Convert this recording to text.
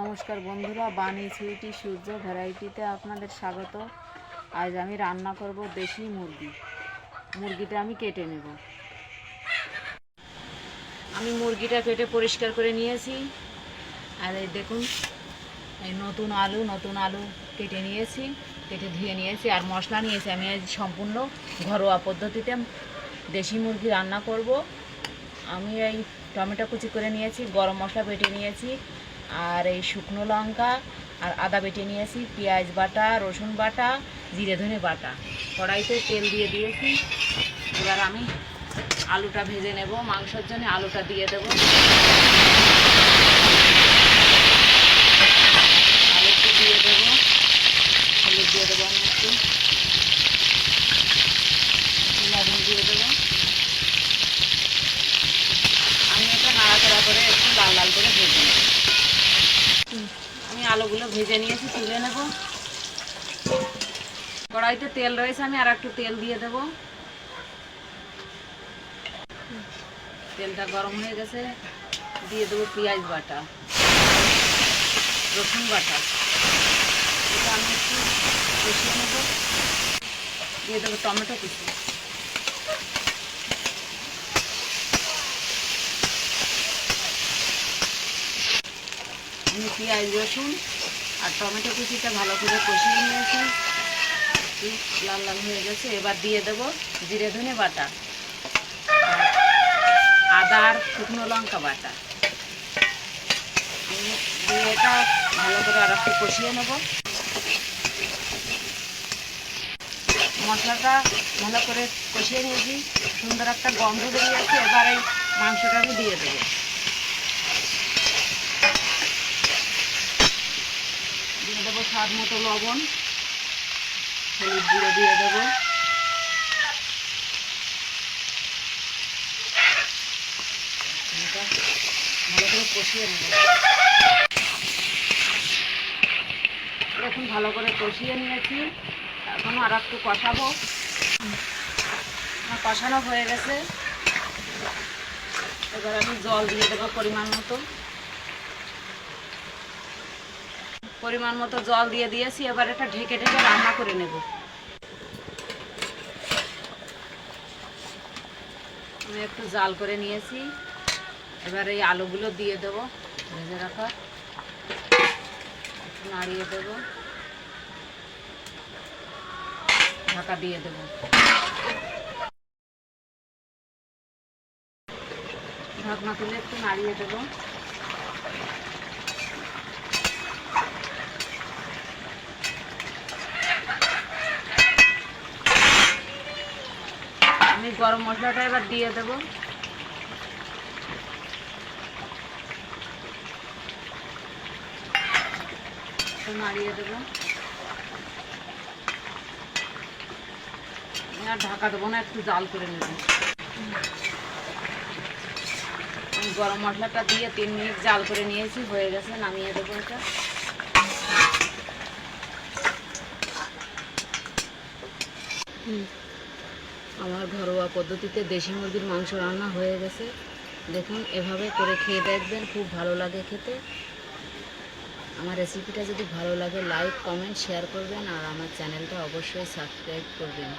নমস্কার বন্ধুরা, বাণী সুইটি সূর্য ভ্যারাইটিতে আপনাদের স্বাগত। আজ আমি রান্না করব দেশি মুরগি। মুরগিটা আমি কেটে নেব। আমি মুরগিটা কেটে পরিষ্কার করে নিয়েছি। আর এই দেখুন, এই নতুন আলু নতুন আলু কেটে নিয়েছি, কেটে ধুয়ে নিয়েছি। আর মশলা নিয়েছি আমি আজ সম্পূর্ণ ঘরোয়া পদ্ধতিতে দেশি মুরগি রান্না করব। আমি এই টমেটো কুচি করে নিয়েছি, গরম মশলা বেটে নিয়েছি। আর এই শুকনো লঙ্কা আর আদা বেটে নিয়েছি, পেঁয়াজ বাটা, রসুন বাটা, জিরে ধনে বাটা। কড়াইতে তেল দিয়ে দিয়েছি। এবার আমি আলুটা ভেজে নেব। মাংসের জন্য আলুটা দিয়ে দেবো আলু একটু দিয়ে দেবো হলুদ দিয়ে দেবো আমি একটু লবণ দিয়ে দেবো আমি এটা নাড়াচাড়া করে একটু লাল লাল করে ভেজে নেব আমি আলুগুলো ভেজে নিয়েছি, তুলে নেব। কড়াইতে তেল রয়েছে, আমি আর একটু তেল দিয়ে দেব। তেলটা গরম হয়ে গেছে, দিয়ে দেবো পেঁয়াজ বাটা, রসুন বাটা। এটা আমি একটু কষিয়ে নেব। দিয়ে দেবো টমেটো কুচি। পেঁয়াজ, রসুন আর টমেটো কুচিটা ভালো করে কষিয়ে নিয়েছি লাল লাল হয়ে গেছে। এবার দিয়ে দেব জিরে ধনে বাটা আদা আর শুকনো লঙ্কা বাটা। দিয়ে এটা ভালো করে আর একটু কষিয়ে নেব। মশলাটা ভালো করে কষিয়ে নিয়েছি। সুন্দর একটা গন্ধ বেরিয়ে বেরিয়েছে। এবার এই মাংসটা আমি দিয়ে দেবো দিয়ে দেবো স্বাদ মতো লবণ, হলুদ গুঁড়ো দিয়ে দেবো। ভালো করে কষিয়ে নেব। ভালো করে কষিয়ে নিয়েছি। এখন আর একটু কষাবো। কষানো হয়ে গেছে। এবার আমি জল দিয়ে দেবো পরিমাণ মতো। পরিমাণ মতো জল দিয়ে দিয়েছি, এবার এটা ঢেকে ঢেকে রান্না করে নেব। আমি একটু জাল করে নিয়েছি। এবার এই আলুগুলো দিয়ে দেবো, ভেজে রাখা। নাড়িয়ে দেবো। ঢাকা দিয়ে দেবো। ঢাকনা তুলে একটু নাড়িয়ে দেবো। আমি গরম মশলাটা এবার দিয়ে দেব। নাড়িয়ে দেব। আর ঢাকা দেবো না, একটু জাল করে নেব। আমি গরম মশলাটা দিয়ে তিন মিনিট জাল করে নিয়েছি, হয়ে গেছে, নামিয়ে দেবো এটা। আমার ঘরোয়া পদ্ধতিতে দেশি মুরগির মাংস রান্না হয়ে গেছে। দেখুন, এভাবে করে খেয়ে দেখবেন, খুব ভালো লাগে খেতে। আমার রেসিপিটা যদি ভালো লাগে, লাইক, কমেন্ট, শেয়ার করবেন আর আমার চ্যানেলটা অবশ্যই সাবস্ক্রাইব করবেন।